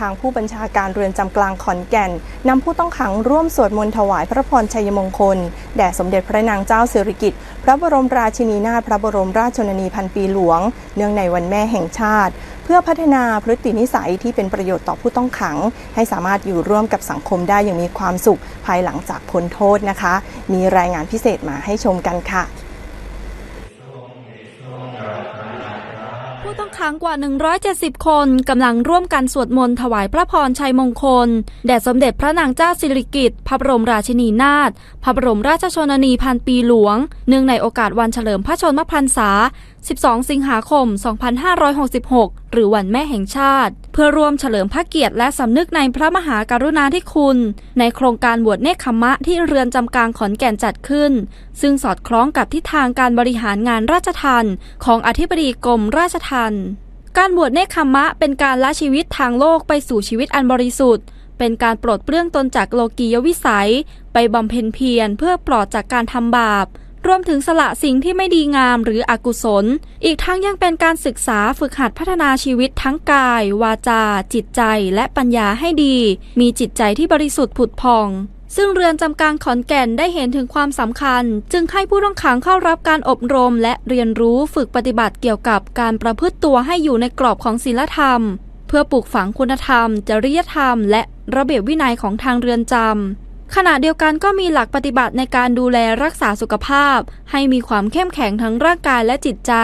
ทางผู้บัญชาการเรือนจำกลางขอนแก่นนำผู้ต้องขังร่วมสวดมนต์ถวายพระพรชัยมงคล แด่สมเด็จพระนางเจ้าสิริกิติ์พระบรมราชินีนาถพระบรมราชชนนีพันปีหลวง เนื่องในวันแม่แห่งชาติ เพื่อพัฒนาพฤตินิสัยที่เป็นประโยชน์ต่อผู้ต้องขัง ให้สามารถอยู่ร่วมกับสังคมได้อย่างมีความสุข ภายหลังจากพ้นโทษนะคะ มีรายงานพิเศษมาให้ชมกันค่ะ ผู้ต้องขังกว่า 170 คนกำลังร่วมกันสวดมนต์ถวายพระพรชัยมงคล แด่สมเด็จพระนางเจ้าสิริกิติ์พระบรมราชินีนาถพระบรมราชชนนีพันปีหลวง เนื่องในโอกาสวันเฉลิมพระชนมพรรษา 12 สิงหาคม 2566 หรือวันแม่แห่งชาติ เพื่อร่วมเฉลิมพระเกียรติและสำนึกในพระมหากรุณาธิคุณ ในโครงการบวชเนคขมะที่เรือนจำกลางขอนแก่นจัดขึ้น ซึ่งสอดคล้องกับทิศทางการบริหารงานราชทัณฑ์ของอธิบดีกรมราชทัณฑ์การบวชเนคขมมะเป็นการละชีวิตทางโลกไปสู่ชีวิตอันบริสุทธิ์เป็นการปลดเปลื้องตนจากโลกียวิสัย ไปบำเพ็ญเพียรเพื่อปลอดจากการทำบาป รวมถึงสละสิ่งที่ไม่ดีงามหรืออกุศล อีกทั้งยังเป็นการศึกษาฝึกหัดพัฒนาชีวิตทั้งกาย วาจา จิตใจ และปัญญาให้ดี มีจิตใจที่บริสุทธิ์ผุดผ่อง ซึ่งเรือนจำกลางขอนแก่นได้เห็นถึงความสำคัญ จึงให้ผู้ต้องขังเข้ารับการอบรม และเรียนรู้ฝึกปฏิบัติเกี่ยวกับการประพฤติตัวให้อยู่ในกรอบของศีลธรรม เพื่อปลูกฝังคุณธรรม จริยธรรม และระเบียบวินัยของทางเรือนจำ ขณะเดียวกันก็มีหลักปฏิบัติในการดูแลรักษาสุขภาพ ให้มีความเข้มแข็งทั้งร่างกายและจิตใจ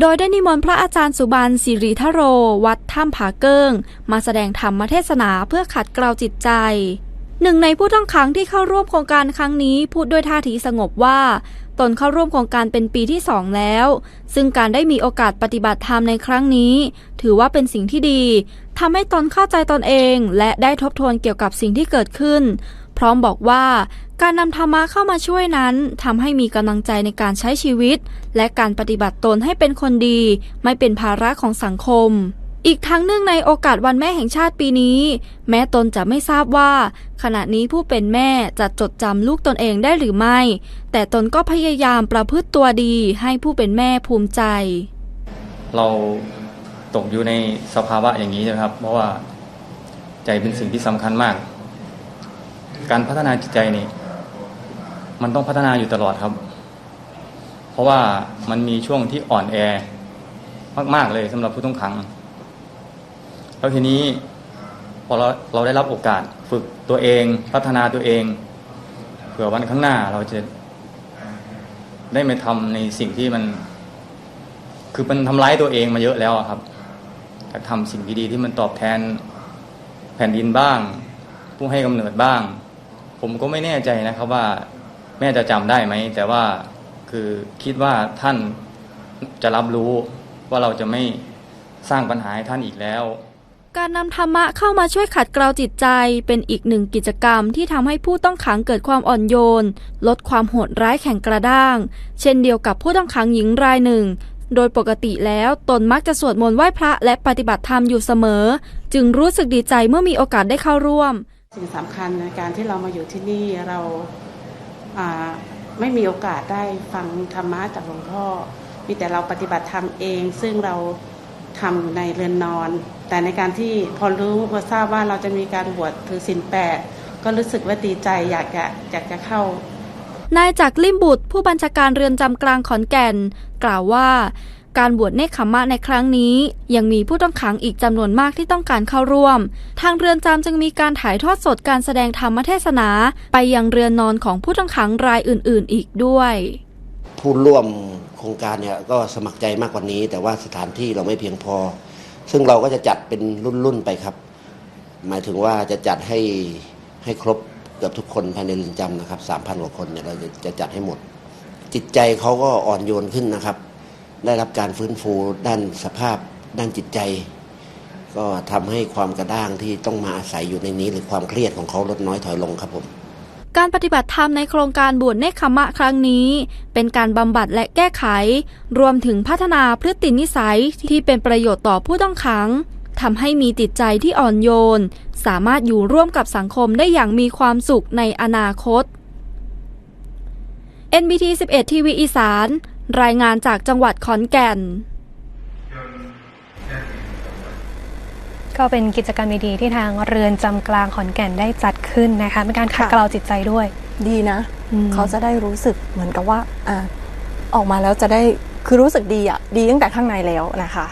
โดยได้นิมนต์พระอาจารย์สุบานสิริทโร วัดถ้ำผาเกิ้ง มาแสดงธรรมเทศนาเพื่อขัดเกลาจิตใจหนึ่งในผู้ต้องขังที่เข้าร่วมโครงการครั้งนี้พูดด้วยท่าทีสงบว่า ตนเข้าร่วมโครงการเป็นปีที่สองแล้ว ซึ่งการได้มีโอกาสปฏิบัติธรรมในครั้งนี้ ถือว่าเป็นสิ่งที่ดีทำให้ตนเข้าใจตนเอง และได้ทบทวนเกี่ยวกับสิ่งที่เกิดขึ้น พร้อมบอกว่า การนำธรรมะเข้ามาช่วยนั้นทำให้มีกำลังใจในการใช้ชีวิต และการปฏิบัติตนให้เป็นคนดี ไม่เป็นภาระของสังคมอีกทั้งเนื่องในโอกาสวันแม่แห่งชาติปีนี้ แม้ตนจะไม่ทราบว่า ขณะนี้ผู้เป็นแม่จะจดจำลูกตนเองได้หรือไม่ แต่ตนก็พยายามประพฤติตัวดีให้ผู้เป็นแม่ภูมิใจ เราตกอยู่ในสภาวะอย่างนี้นะครับ เพราะว่าใจเป็นสิ่งที่สำคัญมาก การพัฒนาจิตใจนี่ มันต้องพัฒนาอยู่ตลอดครับ เพราะว่ามันมีช่วงที่อ่อนแอ มาก ๆ เลยสำหรับผู้ต้องขัง แล้วทีนี้พอเราเราได้รับโอกาสฝึกตัวเอง พัฒนาตัวเอง เผื่อวันข้างหน้าเราจะได้ไม่ทำในสิ่งที่มัน คือมันทำร้ายตัวเองมาเยอะแล้วครับอยากทำสิ่งดีๆที่มันตอบแทนแผ่นดินบ้าง ผู้ให้กำเนิดบ้าง ผมก็ไม่แน่ใจนะครับว่าแม่จะจำได้ไหม แต่ว่าคือคิดว่าท่านจะรับรู้ว่าเราจะไม่สร้างปัญหาให้ท่านอีกแล้ว การนำธรรมะเข้ามาช่วยขัดเกลาจิตใจ เป็นอีกหนึ่งกิจกรรมที่ทำให้ผู้ต้องขังเกิดความอ่อนโยน ลดความโหดร้ายแข็งกระด้าง เช่นเดียวกับผู้ต้องขังหญิงรายหนึ่ง โดยปกติแล้วตนมักจะสวดมนต์ไหว้พระและปฏิบัติธรรมอยู่เสมอ จึงรู้สึกดีใจเมื่อมีโอกาสได้เข้าร่วม สิ่งสำคัญในการที่เรามาอยู่ที่นี่เราไม่มีโอกาสได้ฟังธรรมะจากหลวงพ่อ มีแต่เราปฏิบัติธรรมเอง ซึ่งเราทำอยู่ในเรือนนอน แต่ในการที่พอรู้พอทราบว่าเราจะมีการบวชถือศีลแปดก็รู้สึกว่าดีใจอยากจะอยากจะเข้านายจักรลิมบุตรผู้บัญชาการเรือนจำกลางขอนแก่น กล่าวว่า การบวชเนคขมะในครั้งนี้ ยังมีผู้ต้องขังอีกจำนวนมากที่ต้องการเข้าร่วม ทางเรือนจำจึงมีการถ่ายทอดสดการแสดงธรรมเทศนา ไปยังเรือนนอนของผู้ต้องขังรายอื่น ๆ อีกด้วย ผู้ร่วมโครงการเนี่ยก็สมัครใจมากกว่านี้ แต่ว่าสถานที่เราไม่เพียงพอ ซึ่งเราก็จะจัดเป็นรุ่น ๆ ไปครับ หมายถึงว่าจะจัดให้ให้ครบเกือบทุกคนภายในเรือนจำนะครับสามพันกว่าคนเนี่ยเราจะจะจัดให้หมด จิตใจเขาก็อ่อนโยนขึ้นนะครับ ได้รับการฟื้นฟูด้านสภาพด้านจิตใจ ก็ทำให้ความกระด้างที่ต้องมาอาศัยอยู่ในนี้ หรือความเครียดของเขาลดน้อยถอยลงครับผมการปฏิบัติธรรมในโครงการบวชเนคขมะครั้งนี้ เป็นการบำบัดและแก้ไข รวมถึงพัฒนาพฤตินิสัยที่เป็นประโยชน์ต่อผู้ต้องขังทำให้มีจิตใจที่อ่อนโยน สามารถอยู่ร่วมกับสังคมได้อย่างมีความสุขในอนาคต NBT 11 ทีวีอีสาน รายงานจากจังหวัดขอนแก่น ก็เป็นกิจกรรมดีๆที่ทางเรือนจำกลางขอนแก่นได้จัดขึ้นนะคะเป็นการขัดค่ะเกลาจิตใจด้วย ดีนะอืมเขาจะได้รู้สึกเหมือนกับว่าอ่าออกมาแล้วจะได้คือรู้สึกดีอะ ดีตั้งแต่ข้างในแล้วนะคะ